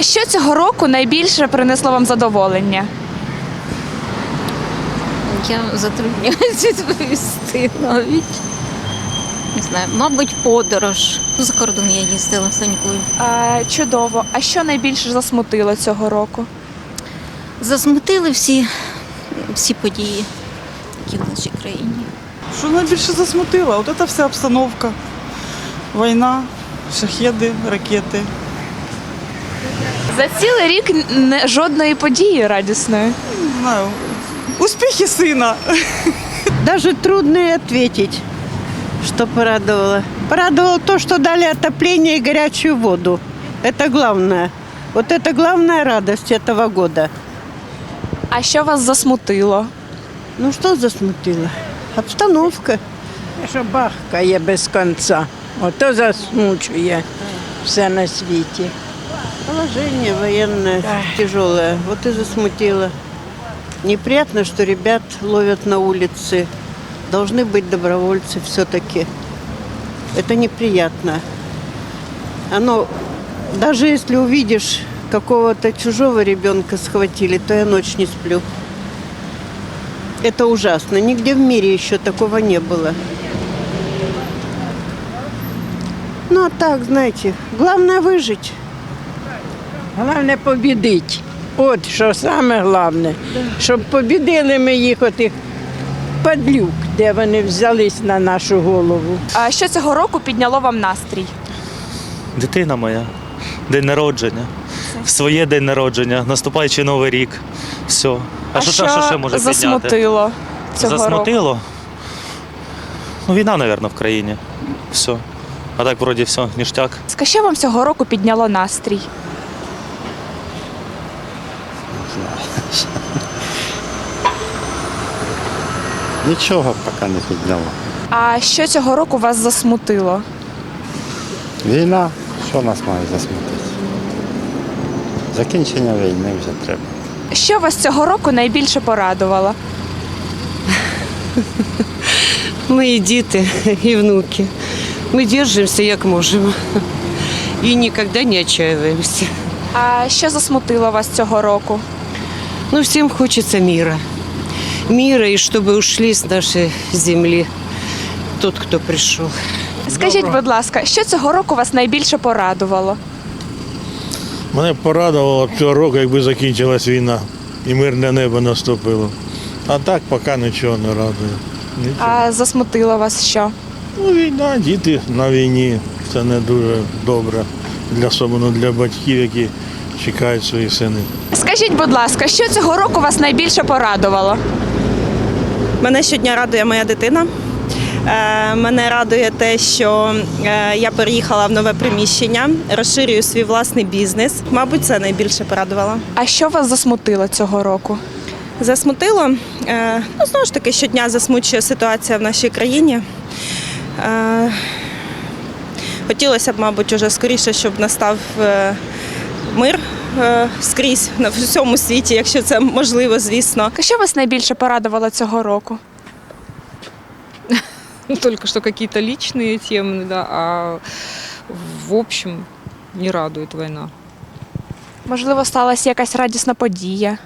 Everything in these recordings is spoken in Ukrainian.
Що цього року найбільше принесло вам задоволення? Я затрудняюсь відповісти навіть. Не знаю, мабуть, подорож. За кордон я їздила з донькою. А, чудово. А що найбільше засмутило цього року? Засмутили всі, всі події, які в нашій країні. Що найбільше засмутило? От ця вся обстановка. Війна, шахеди, ракети. За цілий рік не, жодної події радісної. Не знаю. Успіхи сина. Даже трудно и ответить, что порадовало. Порадовало то, что дали отопление и горячую воду. Это главное. Вот это главная радость этого года. А що вас засмутило? Ну что засмутило? Обстановка. Що бахкає без кінця. Ото засмучує все на світі. Положение военное тяжелое. Вот и засмутило. Неприятно, что ребят ловят на улице. Должны быть добровольцы все-таки. Это неприятно. Оно, даже если увидишь какого-то чужого ребенка схватили, то я ночь не сплю. Это ужасно. Нигде в мире еще такого не было. Ну а так, знаете, главное выжить. Головне побідить. От що саме головне. Щоб побідили ми їх отих падлюк, де вони взялись на нашу голову. А що цього року підняло вам настрій? Дитина моя, день народження. Своє день народження, наступаючий новий рік. Все. А, що, що, що ще може підняти? засмутило цього року? Ну, війна, мабуть, в країні. Все. А так, вроді, все, ніштяк. Ска- Що вам цього року підняло настрій? Нічого поки не підняло. А що цього року вас засмутило? Війна, що нас має засмутити? Закінчення війни вже треба. Що вас цього року найбільше порадувало? Мої діти і внуки. Ми держимося як можемо. І ніколи не отчаиваемся. А що засмутило вас цього року? Ну, всім хочеться мира. Мира, і щоб ушли з нашої землі тот, хто прийшов. Скажіть, будь ласка, що цього року вас найбільше порадувало? Мене порадувало б цього року, якби закінчилась війна і мирне небо наступило. А так поки нічого не радує. Нічого. А засмутило вас що? Ну, війна, діти на війні. Це не дуже добре, для, особливо для батьків, які чекають своїх синів. Скажіть, будь ласка, що цього року вас найбільше порадувало? Мене щодня радує моя дитина. Е, Мене радує те, що е, я переїхала в нове приміщення, розширюю свій власний бізнес. Мабуть, це найбільше порадувало. А що вас засмутило цього року? Засмутило. Е, Ну, знову ж таки, щодня засмучує ситуація в нашій країні. Хотілося б, мабуть, уже скоріше, щоб настав мир е, скрізь на всьому світі, якщо це можливо, звісно. Що вас найбільше порадувало цього року? Ну, только что какие-то личные темы, да, а в общем не радует война. Можливо, сталася якась радісна подія,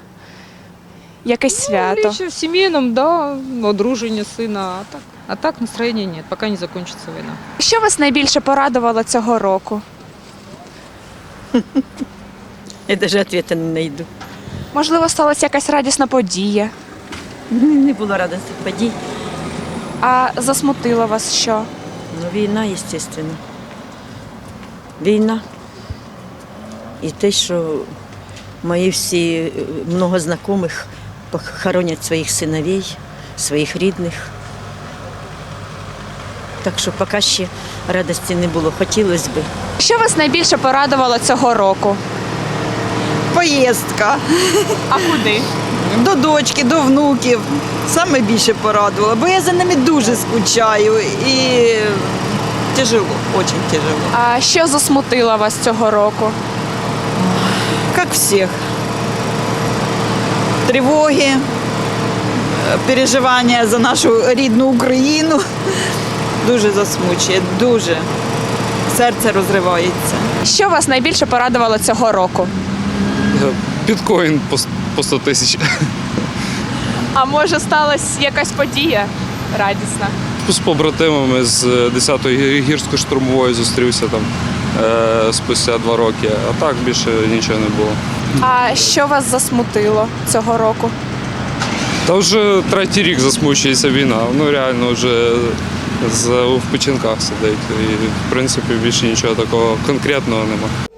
якесь свято. Лично в семейном, да, одружение сына, а так, а так настроения нет, пока не закончится война. Що вас найбільше порадувало цього року? Я навіть відповіді не знайду. Можливо, сталася якась радісна подія, Не було радості подій. а засмутило вас що? Ну, війна, звісно. Війна. І те, що мої всі е, много знайомих хоронять своїх синовей, своїх рідних. Так що поки ще радості не було. Хотілося б. Що вас найбільше порадувало цього року? Поїздка А куди? до дочки, до внуків. Саме більше порадувало, бо я за ними дуже скучаю і тяжело, дуже тяжело. А що засмутило вас цього року? Как всех. Тревоги, э, переживання за нашу рідну Україну. Дуже засмучує, дуже. Серце розривається. Що вас найбільше порадувало цього року? Біткоін по, по 100 тисяч. А може сталася якась подія радісна? З побратимами з 10-ї гірсько-штурмової зустрівся там е, спустя два роки, а так більше нічого не було. А що вас засмутило цього року? Та вже третій рік засмучується війна. Ну реально вже з, в печінках сидить. І в принципі більше нічого такого конкретного немає.